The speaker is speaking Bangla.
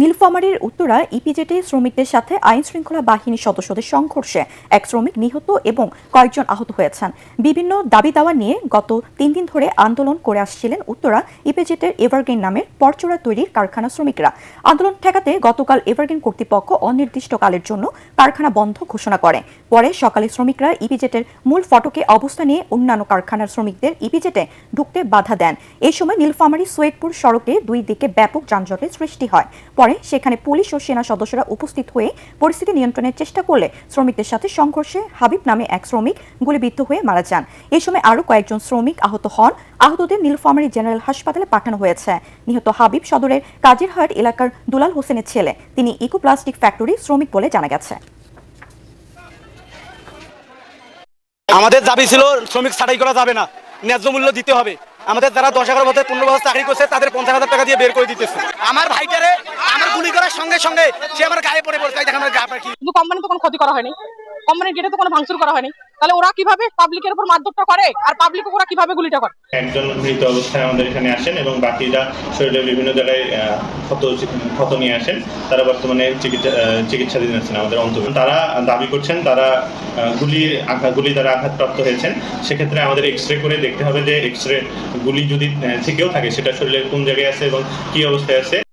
নীলফামারীর উত্তরা ইপিজেটে শ্রমিকদের সাথে আইন শৃঙ্খলা বাহিনীর সদস্যদের সংঘর্ষে এক শ্রমিক নিহত এবং কয়েকজন আহত হয়েছেন। বিভিন্ন দাবি দাওয়া নিয়ে গত তিন দিন ধরে আন্দোলন করে আসছিলেন উত্তরা ইপিজেটের এভারগ্রিন নামের পরচুরা তৈরির কারখানা শ্রমিকরা। আন্দোলন ঠেকাতে গতকাল এভারগ্রিন কর্তৃপক্ষ অনির্দিষ্টকালের জন্য কারখানা বন্ধ ঘোষণা করে। পরে সকালে শ্রমিকরা ইপিজেটের মূল ফটকে অবস্থা নিয়ে অন্যান্য কারখানার শ্রমিকদের ইপিজেটে ঢুকতে বাধা দেন। এই সময় নীলফামারী সৈয়দপুর সড়কে দুই দিকে ব্যাপক যানজটের সৃষ্টি হয়। পরে সেখানে পুলিশ ও সেনা সদস্যরা উপস্থিত হয়ে পরিস্থিতি নিয়ন্ত্রণের চেষ্টা করলে শ্রমিকদের সাথে সংঘর্ষে হাবিব নামে এক শ্রমিক গুলিবিদ্ধ হয়ে মারা যান। এই সময় আরও কয়েকজন শ্রমিক আহত হন। আহতদের নীলফামারী জেনারেল হাসপাতালে পাঠানো হয়েছে। নিহত হাবিব সদরের কাজিরহাট এলাকার দুলাল হোসেনের ছেলে। তিনি ইকো প্লাস্টিক ফ্যাক্টরি শ্রমিক বলে জানা গেছে। আমাদের দাবি ছিল শ্রমিক ছাঁটাই করা যাবে না। ন্যায্য মূল্য দিতে হবে। আমাদের যারা দশ এগারো বছর পনেরো বছর চাকরি করছে তাদের পঞ্চাশ হাজার টাকা দিয়ে বের করে দিতেছে। আমার ভাইটারে গুলি করার সঙ্গে সঙ্গে সে আমার গায়ে পড়ে পড়ছে দেখেন আমার কি। কিন্তু কোম্পানি তো কোনো ক্ষতি করা হয়নি। কোম্পানির গেটে তো কোনো ভাঙচুর করা হয়নি। তাহলে ওরা কীভাবে পাবলিকের উপর মারধরটা করে? আর পাবলিক ওরা কীভাবে গুলিটা করে? একজন মৃত অবস্থায় আমাদের এখানে আসেন এবং বাকিরা শরীরের বিভিন্ন জায়গায় ক্ষত ক্ষত নিয়ে আসেন। তারা বর্তমানে চিকিৎসা আহ, চিকিৎসাধীন আছেন আমাদের অন্তর তারা দাবি করছেন তারা আহ, গুলির আঘাত গুলি দ্বারা আঘাতপ্রাপ্ত হয়েছেন। সেক্ষেত্রে আমাদের এক্স রে করে দেখতে হবে যে এক্স রে গুলি যদি থেকেও থাকে সেটা শরীরের কোন জায়গায় আছে এবং কি অবস্থায় আছে।